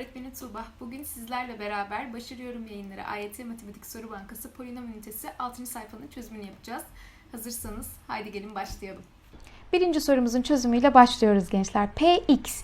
öğretmeni Tuğba. Bugün sizlerle beraber Başarıyorum yayınları AYT Matematik Soru Bankası Polinom Ünitesi 6. sayfanın çözümünü yapacağız. Hazırsanız haydi gelin başlayalım. Birinci sorumuzun çözümüyle başlıyoruz gençler. Px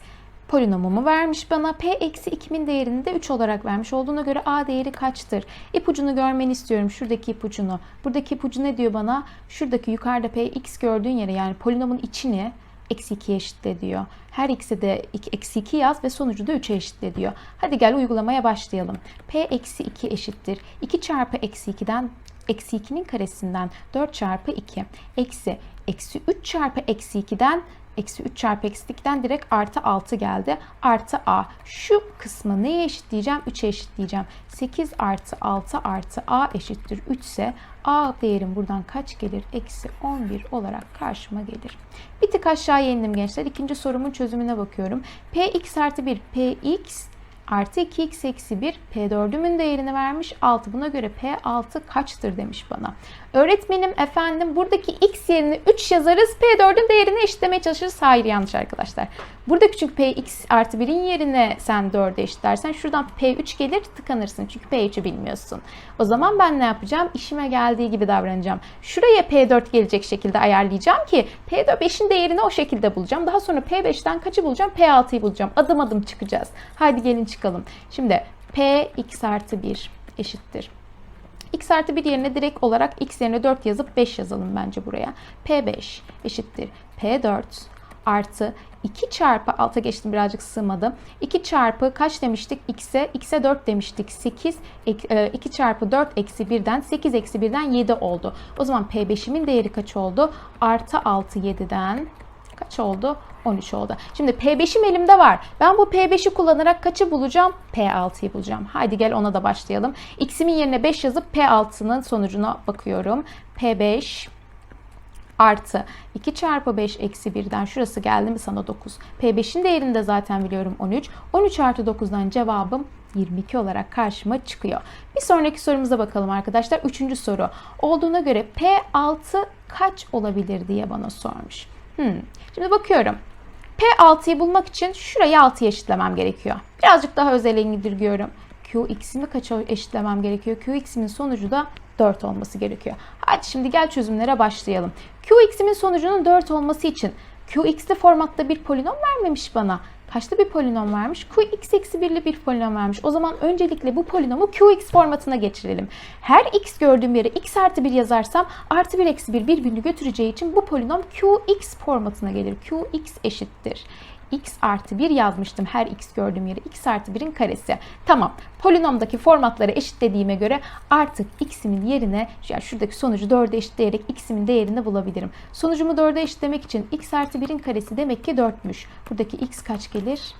polinomumu vermiş bana. P eksi 2000 değerini de 3 olarak vermiş olduğuna göre A değeri kaçtır? İpucunu görmeni istiyorum. Şuradaki ipucunu. Buradaki ipucu ne diyor bana? Şuradaki yukarıda Px gördüğün yere yani polinomun içini eksi 2'ye eşitle diyor. Her x'e de eksi 2 yaz ve sonucu da 3'e eşitle diyor. Hadi gel uygulamaya başlayalım. P eksi 2 eşittir. 2 çarpı eksi 2'den eksi 2'nin karesinden 4 çarpı 2 eksi eksi 3 çarpı eksi 2'den eksi 3 çarpı eksi 2'den direkt artı 6 geldi. Artı a. Şu kısmı neye eşitleyeceğim? 3'e eşitleyeceğim. 8 artı 6 artı a eşittir 3 ise a değerim buradan kaç gelir? Eksi 11 olarak karşıma gelir. Bir tık aşağıya indim gençler. İkinci sorumun çözümüne bakıyorum. px artı 1 px artı 2x eksi 1 P4'ümün değerini vermiş 6. Buna göre P6 kaçtır demiş bana. Öğretmenim efendim buradaki x yerine 3 yazarız. P4'ün değerini eşitlemeye çalışırız. Hayır yanlış arkadaşlar. Buradaki çünkü Px artı 1'in yerine sen 4'e eşitlersen şuradan P3 gelir tıkanırsın. Çünkü P3'ü bilmiyorsun. O zaman ben ne yapacağım? İşime geldiği gibi davranacağım. Şuraya P4 gelecek şekilde ayarlayacağım ki P4 5'in değerini o şekilde bulacağım. Daha sonra P5'ten kaçı bulacağım? P6'yı bulacağım. Adım adım çıkacağız. Haydi gelin çıkalım. Şimdi Px artı 1 eşittir. x artı 1 yerine direkt olarak x yerine 4 yazıp 5 yazalım bence buraya. P5 eşittir. P4 artı 2 çarpı alta geçtim birazcık sığmadı. 2 çarpı kaç demiştik? X'e x'e 4 demiştik. 8 ek- e, 2 çarpı 4 eksi 1'den 8 eksi 1'den 7 oldu. O zaman P5'imin değeri kaç oldu? Artı 6 7'den kaç oldu? 13 oldu. Şimdi P5'im elimde var. Ben bu P5'i kullanarak kaçı bulacağım? P6'yı bulacağım. Haydi gel ona da başlayalım. X'imin yerine 5 yazıp P6'nın sonucuna bakıyorum. P5 artı 2 çarpı 5 eksi 1'den şurası geldi mi sana 9. P5'in değerini de zaten biliyorum 13. 13 artı 9'dan cevabım 22 olarak karşıma çıkıyor. Bir sonraki sorumuza bakalım arkadaşlar. Üçüncü soru. Olduğuna göre P6 kaç olabilir diye bana sormuş. Hmm. Şimdi bakıyorum. P6'yı bulmak için şurayı 6'ya eşitlemem gerekiyor. Birazcık daha özele indirgiyorum. Qx'imi kaça eşitlemem gerekiyor? Qx'imin sonucu da 4 olması gerekiyor. Hadi şimdi gel çözümlere başlayalım. Qx'imin sonucunun 4 olması için Qx'li formatta bir polinom vermemiş bana. Kaçlı bir polinom vermiş? Qx eksi 1'li bir polinom vermiş. O zaman öncelikle bu polinomu Qx formatına geçirelim. Her x gördüğüm yere x artı 1 yazarsam artı 1 eksi 1 birbirini götüreceği için bu polinom Qx formatına gelir. Qx eşittir x artı 1 yazmıştım her x gördüğüm yere x artı 1'in karesi. Tamam polinomdaki formatları eşitlediğime göre artık x'imin yerine yani şuradaki sonucu 4'e eşitleyerek x'imin değerini bulabilirim. Sonucumu 4'e eşitlemek için x artı 1'in karesi demek ki 4'müş. Buradaki x kaç gelir?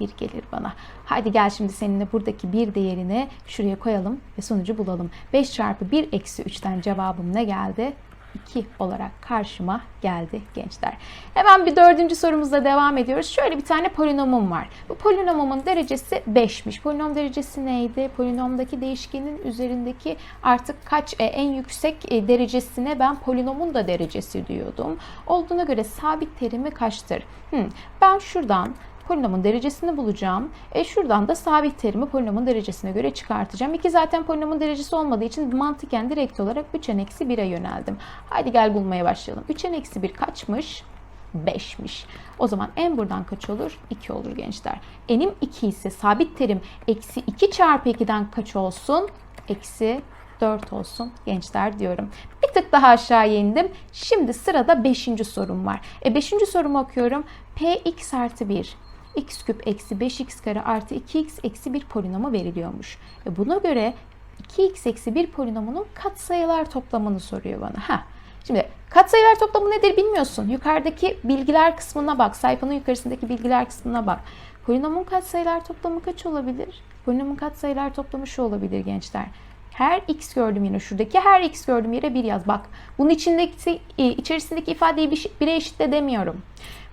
1 gelir bana. Haydi gel şimdi seninle buradaki 1 değerini şuraya koyalım ve sonucu bulalım. 5 çarpı 1 eksi 3'ten cevabım ne geldi? 2 olarak karşıma geldi gençler. Hemen bir dördüncü sorumuzla devam ediyoruz. Şöyle bir tane polinomum var. Bu polinomumun derecesi 5'miş. Polinom derecesi neydi? Polinomdaki değişkenin üzerindeki artık kaç e, en yüksek e, derecesine ben polinomun da derecesi diyordum. Olduğuna göre sabit terimi kaçtır? Hmm, ben şuradan polinomun derecesini bulacağım. E şuradan da sabit terimi polinomun derecesine göre çıkartacağım. İki zaten polinomun derecesi olmadığı için mantıken direkt olarak 3'en eksi 1'e yöneldim. Haydi gel bulmaya başlayalım. 3'en eksi 1 kaçmış? 5'miş. O zaman en buradan kaç olur? 2 olur gençler. Enim 2 ise sabit terim eksi 2 çarpı 2'den kaç olsun? Eksi 4 olsun gençler diyorum. Bir tık daha aşağıya indim. Şimdi sırada 5. sorum var. E 5. sorumu okuyorum. Px artı 1 x küp eksi 5x kare artı 2x eksi 1 polinomu veriliyormuş. E buna göre 2x eksi 1 polinomunun katsayılar toplamını soruyor bana. Ha. Şimdi katsayılar toplamı nedir bilmiyorsun. Yukarıdaki bilgiler kısmına bak. Sayfanın yukarısındaki bilgiler kısmına bak. Polinomun katsayılar toplamı kaç olabilir? Polinomun katsayılar toplamı şu olabilir gençler. Her x gördüğüm yere, şuradaki her x gördüğüm yere bir yaz. Bak bunun içindeki, e, içerisindeki ifadeyi bir- bire eşitle demiyorum.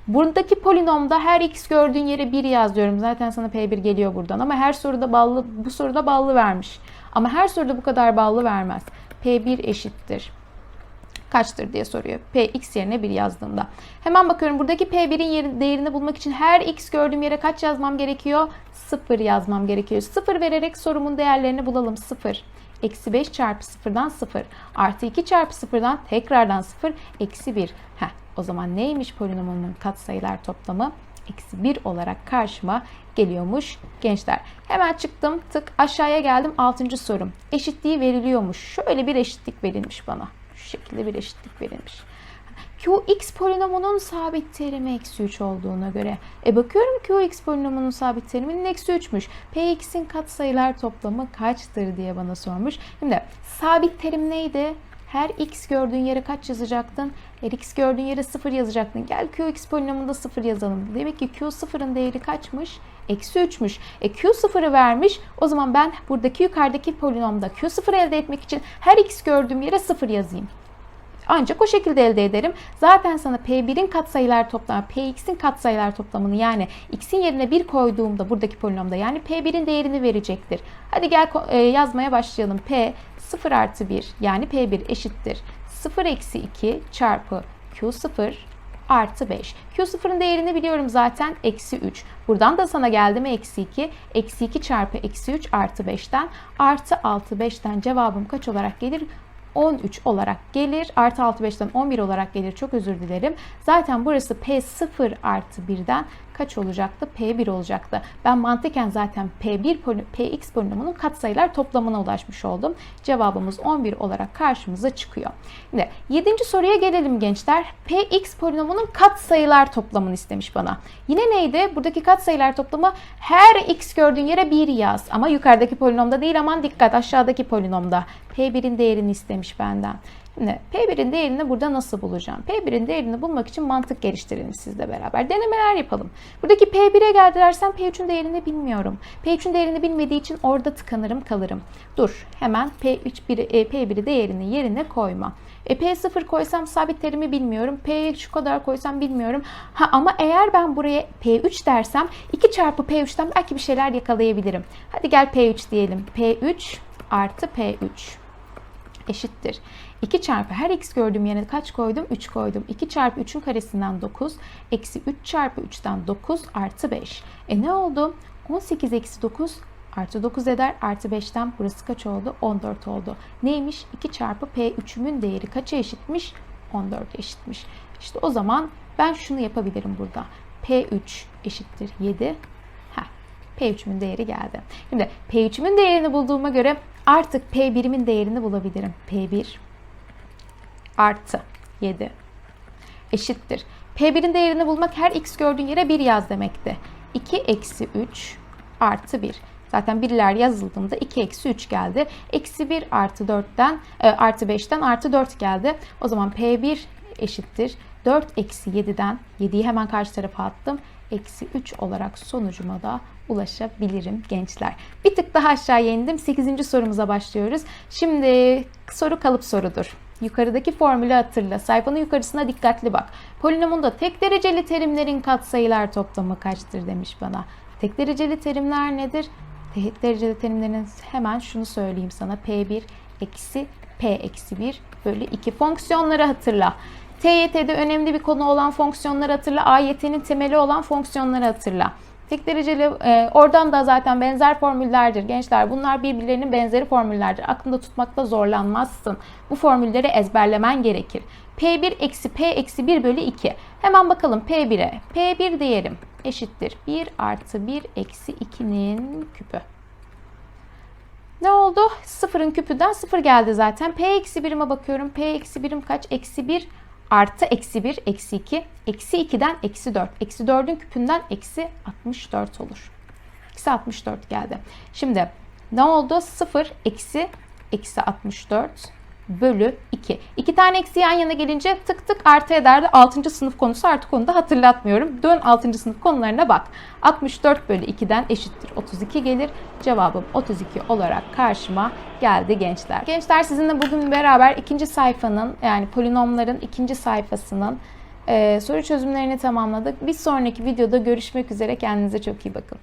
Buradaki polinomda her x gördüğün yere 1 yaz diyorum. Zaten sana P1 geliyor buradan ama her soruda ballı bu soruda ballı vermiş. Ama her soruda bu kadar ballı vermez. P1 eşittir. kaçtır diye soruyor. Px yerine 1 yazdığımda. Hemen bakıyorum buradaki P1'in yeri- değerini bulmak için her x gördüğüm yere kaç yazmam gerekiyor? 0 yazmam gerekiyor. 0 vererek sorumun değerlerini bulalım. 0. Eksi 5 çarpı 0'dan 0. Artı 2 çarpı 0'dan tekrardan 0. Eksi 1. Heh, o zaman neymiş polinomumun katsayılar toplamı? Eksi 1 olarak karşıma geliyormuş gençler. Hemen çıktım tık aşağıya geldim 6. sorum. Eşitliği veriliyormuş. Şöyle bir eşitlik verilmiş bana. Şu şekilde bir eşitlik verilmiş. Qx polinomunun sabit terimi eksi 3 olduğuna göre. E bakıyorum Qx polinomunun sabit teriminin eksi 3'müş. Px'in katsayılar toplamı kaçtır diye bana sormuş. Şimdi sabit terim neydi? Her x gördüğün yere kaç yazacaktın? Her x gördüğün yere 0 yazacaktın. Gel Qx polinomunda 0 yazalım. Demek ki Q0'ın değeri kaçmış? Eksi 3'müş. E Q0'ı vermiş. O zaman ben buradaki yukarıdaki polinomda Q0 elde etmek için her x gördüğüm yere 0 yazayım. Ancak o şekilde elde ederim. Zaten sana P1'in katsayılar toplamı, Px'in katsayılar toplamını yani x'in yerine 1 koyduğumda buradaki polinomda yani P1'in değerini verecektir. Hadi gel e, yazmaya başlayalım. P 0 artı 1 yani P1 eşittir. 0 eksi 2 çarpı Q0 artı 5. Q0'ın değerini biliyorum zaten eksi 3. Buradan da sana geldi mi eksi 2. Eksi 2 çarpı eksi 3 artı 5'ten artı 6 5'ten cevabım kaç olarak gelir? 13 olarak gelir. Artı 6 5'ten 11 olarak gelir. Çok özür dilerim. Zaten burası P0 artı 1'den kaç olacaktı? P1 olacaktı. Ben mantıken zaten P1 poli- Px polinomunun katsayılar toplamına ulaşmış oldum. Cevabımız 11 olarak karşımıza çıkıyor. Şimdi 7. soruya gelelim gençler. Px polinomunun katsayılar toplamını istemiş bana. Yine neydi? Buradaki katsayılar toplamı her x gördüğün yere 1 yaz. Ama yukarıdaki polinomda değil aman dikkat aşağıdaki polinomda. P1'in değerini istemiş benden. Şimdi P1'in değerini burada nasıl bulacağım? P1'in değerini bulmak için mantık geliştirelim sizle beraber. Denemeler yapalım. Buradaki P1'e gel dersem P3'ün değerini bilmiyorum. P3'ün değerini bilmediği için orada tıkanırım kalırım. Dur hemen P3 bir, e, P1'i değerini yerine koyma. E, P0 koysam sabit terimi bilmiyorum. P şu kadar koysam bilmiyorum. Ha ama eğer ben buraya P3 dersem 2 çarpı P3'ten belki bir şeyler yakalayabilirim. Hadi gel P3 diyelim. P3 artı P3 eşittir. 2 çarpı her x gördüğüm yerine kaç koydum? 3 koydum. 2 çarpı 3'ün karesinden 9. Eksi 3 çarpı 3'ten 9 artı 5. E ne oldu? 18 eksi 9 artı 9 eder. Artı 5'ten burası kaç oldu? 14 oldu. Neymiş? 2 çarpı P3'ümün değeri kaça eşitmiş? 14 eşitmiş. İşte o zaman ben şunu yapabilirim burada. P3 eşittir 7. Heh, P3'ümün değeri geldi. Şimdi P3'ümün değerini bulduğuma göre artık P1'imin değerini bulabilirim. P1 artı 7 eşittir. P1'in değerini bulmak her x gördüğün yere 1 yaz demekti. 2 eksi 3 artı 1. Zaten birler yazıldığında 2 eksi 3 geldi. Eksi 1 artı 4'ten e, artı 5'ten artı 4 geldi. O zaman P1 eşittir. 4 eksi 7'den 7'yi hemen karşı tarafa attım. Eksi 3 olarak sonucuma da ulaşabilirim gençler. Bir tık daha aşağıya indim. 8. sorumuza başlıyoruz. Şimdi soru kalıp sorudur. Yukarıdaki formülü hatırla. Sayfanın yukarısına dikkatli bak. Polinomunda tek dereceli terimlerin katsayılar toplamı kaçtır demiş bana. Tek dereceli terimler nedir? Tek dereceli terimlerin hemen şunu söyleyeyim sana. P1 eksi P eksi 1 bölü 2 fonksiyonları hatırla. TYT'de önemli bir konu olan fonksiyonları hatırla. AYT'nin temeli olan fonksiyonları hatırla. Tek dereceli e, oradan da zaten benzer formüllerdir gençler. Bunlar birbirlerinin benzeri formüllerdir. Aklında tutmakta zorlanmazsın. Bu formülleri ezberlemen gerekir. P1 eksi P eksi 1 bölü 2. Hemen bakalım P1'e. P1 değerim eşittir. 1 artı 1 eksi 2'nin küpü. Ne oldu? Sıfırın küpünden sıfır geldi zaten. P eksi birime bakıyorum. P eksi birim kaç? Eksi 1 artı eksi 1 eksi 2. Eksi 2'den eksi 4. Eksi 4'ün küpünden eksi 64 olur. Eksi 64 geldi. Şimdi ne oldu? 0 eksi eksi 64 bölü 2. İki tane eksi yan yana gelince tık tık artı ederdi. 6. sınıf konusu artık onu da hatırlatmıyorum. Dön 6. sınıf konularına bak. 64 bölü 2'den eşittir 32 gelir. Cevabım 32 olarak karşıma geldi gençler. Gençler sizinle bugün beraber ikinci sayfanın yani polinomların ikinci sayfasının e, soru çözümlerini tamamladık. Bir sonraki videoda görüşmek üzere. Kendinize çok iyi bakın.